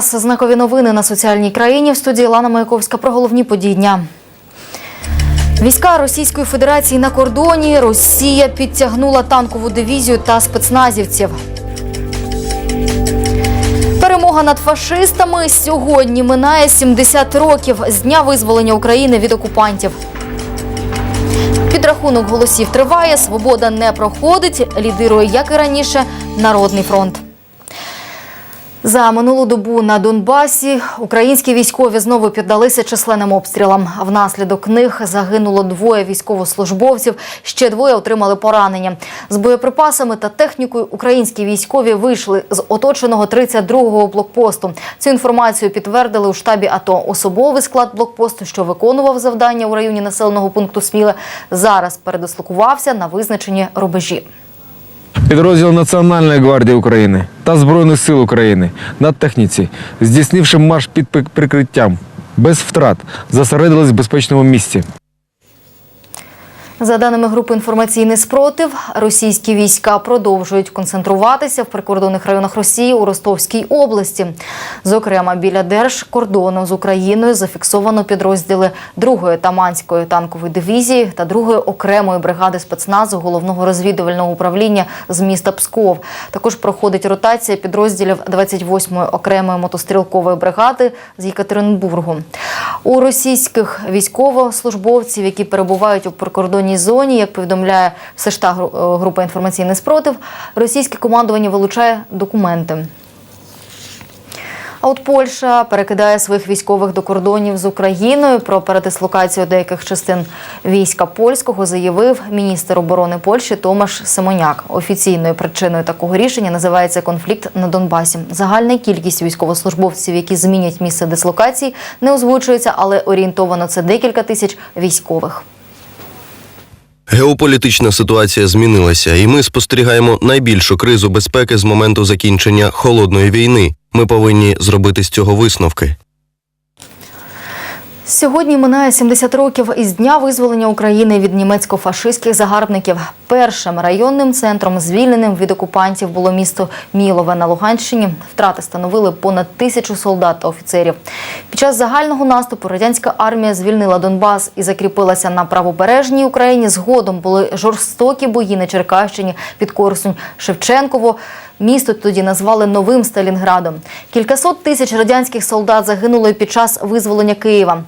Вас. Знакові новини на соціальній країні. В студії Лана Маяковська про головні події дня. Війська Російської Федерації на кордоні. Росія підтягнула танкову дивізію та спецназівців. Перемога над фашистами сьогодні минає 70 років з дня визволення України від окупантів. Підрахунок голосів триває. Свобода не проходить. Лідирує, як і раніше, Народний фронт. За минулу добу на Донбасі українські військові знову піддалися численним обстрілам. Внаслідок них загинуло двоє військовослужбовців, ще двоє отримали поранення. З боєприпасами та технікою українські військові вийшли з оточеного 32-го блокпосту. Цю інформацію підтвердили у штабі АТО. Особовий склад блокпосту, що виконував завдання у районі населеного пункту Сміле, зараз передислокувався на визначені рубежі. Підрозділ Національної гвардії України та Збройних сил України на техніці, здійснивши марш під прикриттям без втрат, зосередились в безпечному місці. За даними групи інформаційний спротив, російські війська продовжують концентруватися в прикордонних районах Росії у Ростовській області. Зокрема, біля держкордону з Україною зафіксовано підрозділи 2-ї Таманської танкової дивізії та 2-ї окремої бригади спецназу головного розвідувального управління з міста Псков. Також проходить ротація підрозділів 28-ї окремої мотострілкової бригади з Єкатеринбургу. У російських військовослужбовців, які перебувають у прикордонній зоні, як повідомляє СШТА гру- е, група інформаційний спротив, російське командування вилучає документи. А от Польща перекидає своїх військових до кордонів з Україною. Про передислокацію деяких частин війська польського заявив міністр оборони Польщі Томаш Симоняк. Офіційною причиною такого рішення називається конфлікт на Донбасі. Загальна кількість військовослужбовців, які змінять місце дислокації, не озвучується, але орієнтовано це декілька тисяч військових. Геополітична ситуація змінилася, і ми спостерігаємо найбільшу кризу безпеки з моменту закінчення холодної війни. Ми повинні зробити з цього висновки. Сьогодні минає 70 років із дня визволення України від німецько-фашистських загарбників. Першим районним центром, звільненим від окупантів, було місто Мілове на Луганщині. Втрати становили понад тисячу солдат та офіцерів. Під час загального наступу радянська армія звільнила Донбас і закріпилася на правобережній Україні. Згодом були жорстокі бої на Черкащині під Корсунь Шевченково. Місто тоді назвали новим Сталінградом. Кількасот тисяч радянських солдат загинули під час визволення Києва.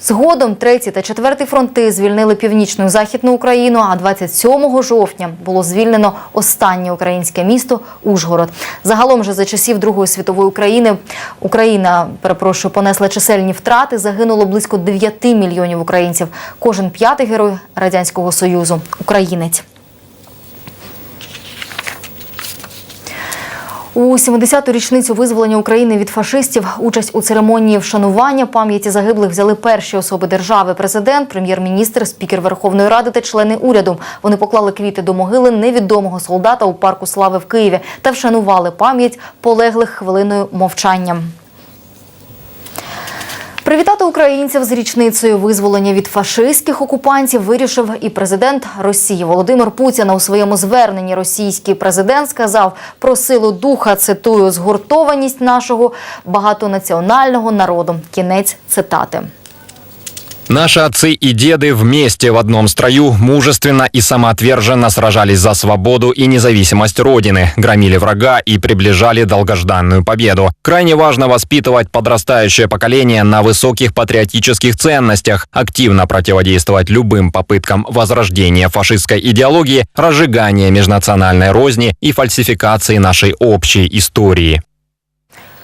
Згодом третій та четвертий фронти звільнили північну і західну Україну. А 27 жовтня було звільнено останнє українське місто Ужгород. Загалом же за часів Другої світової України Україна перепрошую понесла чисельні втрати. Загинуло близько 9 мільйонів українців. Кожен п'ятий герой радянського союзу українець. У 70-ту річницю визволення України від фашистів участь у церемонії вшанування пам'яті загиблих взяли перші особи держави: президент, прем'єр-міністр, спікер Верховної Ради та члени уряду. Вони поклали квіти до могили невідомого солдата у парку Слави в Києві та вшанували пам'ять полеглих хвилиною мовчання. Привітати українців з річницею визволення від фашистських окупантів вирішив і президент Росії Володимир Путін у своєму зверненні. Російський президент сказав про силу духа. Цитую згуртованість нашого багатонаціонального народу. Кінець цитати. Наши отцы и деды вместе в одном строю мужественно и самоотверженно сражались за свободу и независимость Родины, громили врага и приближали долгожданную победу. Крайне важно воспитывать подрастающее поколение на высоких патриотических ценностях, активно противодействовать любым попыткам возрождения фашистской идеологии, разжигания межнациональной розни и фальсификации нашей общей истории.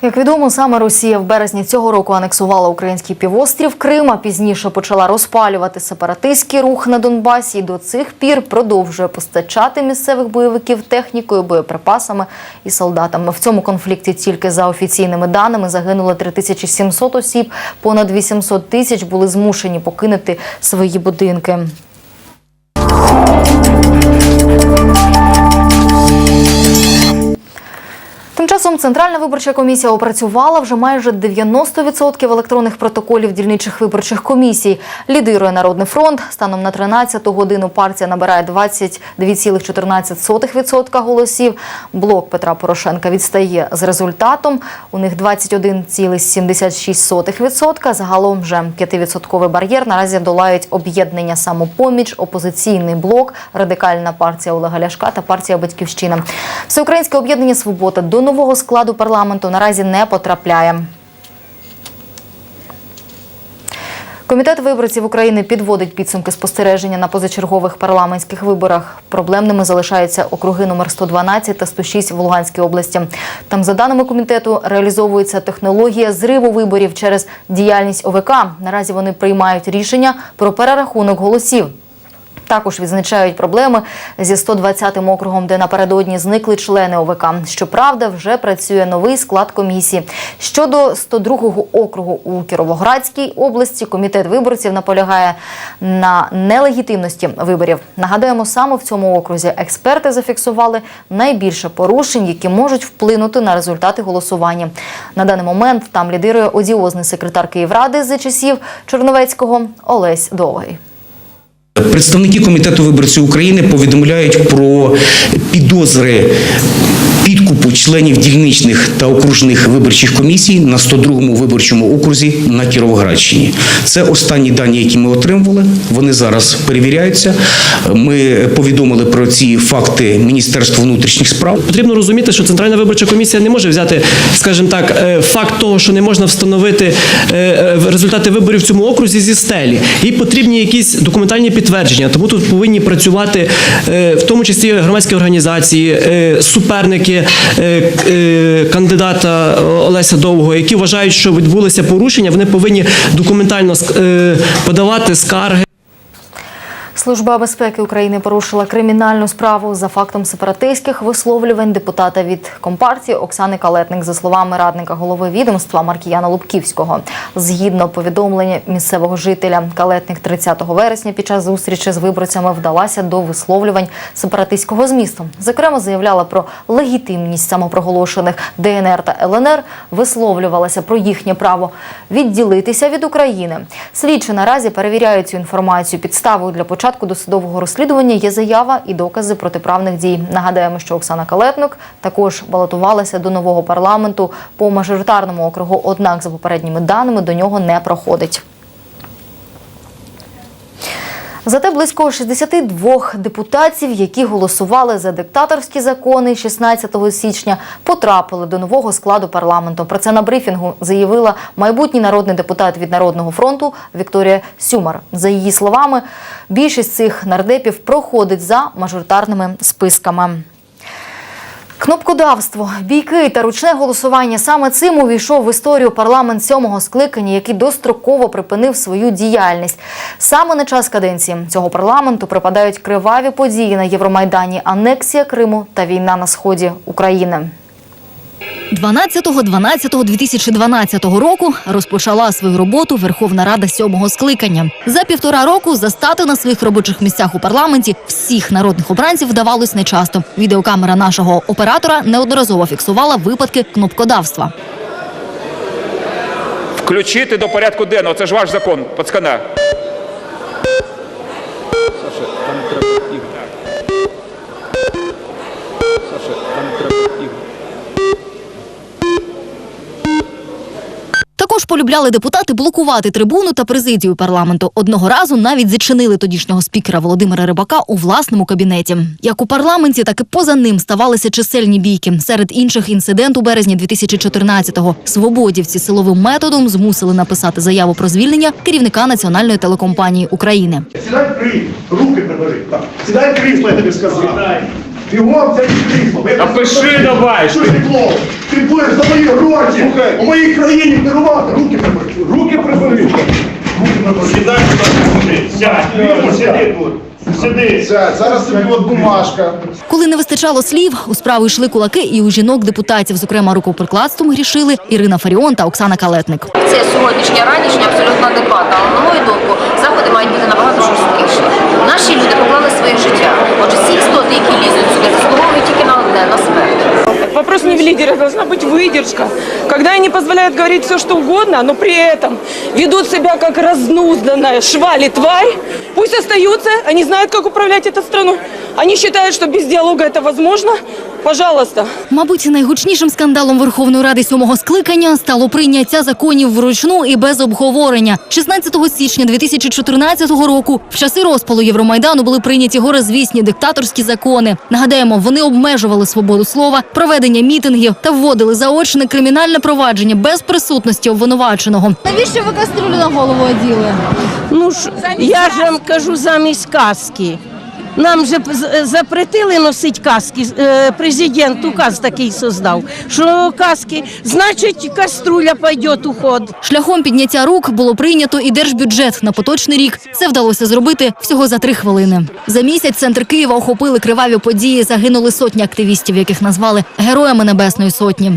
Як відомо, саме Росія в березні цього року анексувала український півострів Крим, а пізніше почала розпалювати сепаратистський рух на Донбасі і до цих пір продовжує постачати місцевих бойовиків технікою, боєприпасами і солдатами. В цьому конфлікті тільки за офіційними даними загинуло 3700 осіб, понад 800 тисяч були змушені покинути свої будинки. Тим часом Центральна виборча комісія опрацювала вже майже 90% електронних протоколів дільничих виборчих комісій. Лідирує Народний фронт. Станом на 13-ту годину партія набирає 22,14% голосів. Блок Петра Порошенка відстає з результатом. У них 21,76%. Загалом вже 5% бар'єр наразі долають об'єднання самопоміч, опозиційний блок, радикальна партія Олега Ляшка та партія Батьківщина. Всеукраїнське об'єднання Свобода до нового складу парламенту наразі не потрапляє. Комітет виборців України підводить підсумки спостереження на позачергових парламентських виборах. Проблемними залишаються округи номер 112 та 106 в Луганській області. Там, за даними комітету, реалізовується технологія зриву виборів через діяльність ОВК. Наразі вони приймають рішення про перерахунок голосів. Також відзначають проблеми зі 120-м округом, де напередодні зникли члени ОВК. Щоправда, вже працює новий склад комісії. Щодо 102-го округу у Кіровоградській області, комітет виборців наполягає на нелегітимності виборів. Нагадаємо, саме в цьому окрузі експерти зафіксували найбільше порушень, які можуть вплинути на результати голосування. На даний момент там лідирує одіозний секретар Київради з часів Чорновецького Олесь Довгий. Представники комітету виборців України повідомляють про підозри підкупу членів дільничних та окружних виборчих комісій на 102-му виборчому окрузі на Кіровоградщині. Це останні дані, які ми отримували. Вони зараз перевіряються. Ми повідомили про ці факти Міністерству внутрішніх справ. Потрібно розуміти, що Центральна виборча комісія не може взяти, скажімо так, е, факт того, що не можна встановити е, е, результати виборів в цьому окрузі зі стелі. Їй потрібні якісь документальні підтвердження. Тому тут повинні працювати в тому числі громадські організації, суперники е, е, кандидата Олеся Довгого, які вважають, що відбулися порушення. Вони повинні документально е, подавати скарги. Служба безпеки України порушила кримінальну справу за фактом сепаратистських висловлювань депутата від компартії Оксани Калетник, за словами радника голови відомства Маркіяна Лубківського. Згідно повідомлення місцевого жителя, Калетник 30 вересня під час зустрічі з виборцями вдалася до висловлювань сепаратистського змісту. Зокрема, заявляла про легітимність самопроголошених ДНР та ЛНР, висловлювалася про їхнє право відділитися від України. Слідчі наразі перевіряють цю інформацію. Підставою для початку досудового розслідування є заява і докази протиправних дій. Нагадаємо, що Оксана Калетник також балотувалася до нового парламенту по мажоритарному округу. Однак, за попередніми даними, до нього не проходить. Зате близько 62 депутатів, які голосували за диктаторські закони 16 січня, потрапили до нового складу парламенту. Про це на брифінгу заявила майбутній народний депутат від Народного фронту Вікторія Сюмар. За її словами, більшість цих нардепів проходить за мажоритарними списками. Кнопкодавство, бійки та ручне голосування саме цим увійшов в історію парламент сьомого скликання, який достроково припинив свою діяльність. Саме на час каденції цього парламенту припадають криваві події на Євромайдані, анексія Криму та війна на сході України. 12.12.2012 року розпочала свою роботу Верховна Рада сьомого скликання. За півтора року застати на своїх робочих місцях у парламенті всіх народних обранців вдавалось нечасто. Відеокамера нашого оператора неодноразово фіксувала випадки кнопкодавства. Включити до порядку денного. Це ж ваш закон, пацкана. Також полюбляли депутати блокувати трибуну та президію парламенту. Одного разу навіть зачинили тодішнього спікера Володимира Рибака у власному кабінеті. Як у парламенті, так і поза ним ставалися чисельні бійки. Серед інших інцидент у березні 2014-го свободівці силовим методом змусили написати заяву про звільнення керівника національної телекомпанії України. Сідай в руки прибери. Сідай в я тобі сказав. Бігом в крісло. Я тобі Напиши давай, Що ти клоун? Ти будеш за мої гроші. У моїй країні керувати. Руки прибери. Руки прибери. Руки прибери. Сідай туди. Сядь. Сиди тут. Сиди. Сядь. Зараз тобі от бумажка. Коли не вистачало слів, у справу йшли кулаки і у жінок-депутатів, зокрема рукоприкладством грішили Ірина Фаріон та Оксана Калетник. Це сьогоднішня радість абсолютно адекватна, але на мою думку, заходи мають бути набагато жорсткіші. Наші люди поклали своє життя. Отже, ці істоти, які лізуть сюди, заслуговують тільки на одне на смерть. Вопрос не в лидерах должна быть выдержка. Когда они позволяют говорить все, что угодно, но при этом ведут себя как разнузданная швали тварь, пусть остаются, они знают, как управлять этой страной. Они считают, что без диалога это возможно. Пожалуйста. Мабуть, найгучнішим скандалом Верховної Ради сьомого скликання стало прийняття законів вручну і без обговорення. 16 січня 2014 року, в часи розпалу Євромайдану, були прийняті горозвісні диктаторські закони. Нагадаємо, вони обмежували свободу слова, проведення мітингів та вводили заочне кримінальне провадження без присутності обвинуваченого. Навіщо ви кастрюлю на голову оділи? Ну ж, я ж вам кажу замість каски. Нам же з- запретили носити каски. Е, Президент указ такий создав, що каски, значить, каструля пойде у ход. Шляхом підняття рук було прийнято і держбюджет на поточний рік. Це вдалося зробити всього за три хвилини. За місяць центр Києва охопили криваві події. Загинули сотні активістів, яких назвали героями Небесної сотні.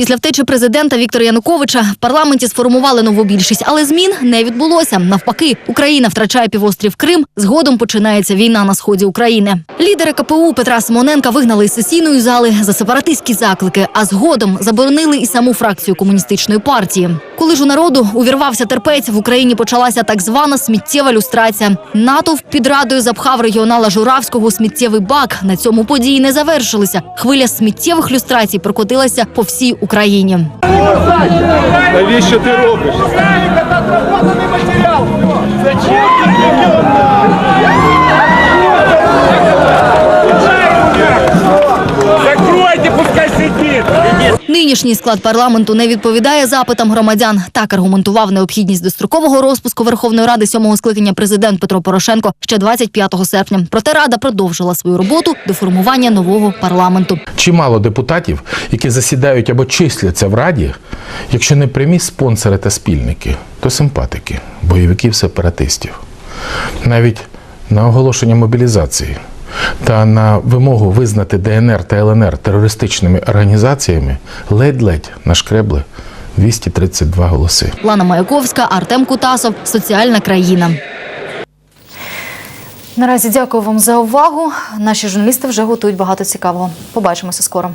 Після втечі президента Віктора Януковича в парламенті сформували нову більшість, але змін не відбулося. Навпаки, Україна втрачає півострів Крим. Згодом починається війна на сході України. Лідери КПУ Петра Симоненка вигнали із сесійної зали за сепаратистські заклики, а згодом заборонили і саму фракцію комуністичної партії. Коли ж у народу увірвався терпець, в Україні почалася так звана сміттєва люстрація. Натовп під радою запхав регіонала Журавського сміттєвий бак. На цьому події не завершилися. Хвиля сміттєвих люстрацій прокотилася по всій Україні. Навіщо ти робиш? Закройте, Нинішній склад парламенту не відповідає запитам громадян. Так аргументував необхідність дострокового розпуску Верховної Ради сьомого скликання президент Петро Порошенко ще 25 серпня. Проте рада продовжила свою роботу до формування нового парламенту. чимало депутатів, які засідають або числяться в Раді, якщо не прямі спонсори та спільники, то симпатики, бойовиків сепаратистів. Навіть на оголошення мобілізації та на вимогу визнати ДНР та ЛНР терористичними організаціями ледь-ледь нашкребли 232 голоси. Лана Маяковська, Артем Кутасов, соціальна країна. Наразі дякую вам за увагу. Наші журналісти вже готують багато цікавого. Побачимося скоро.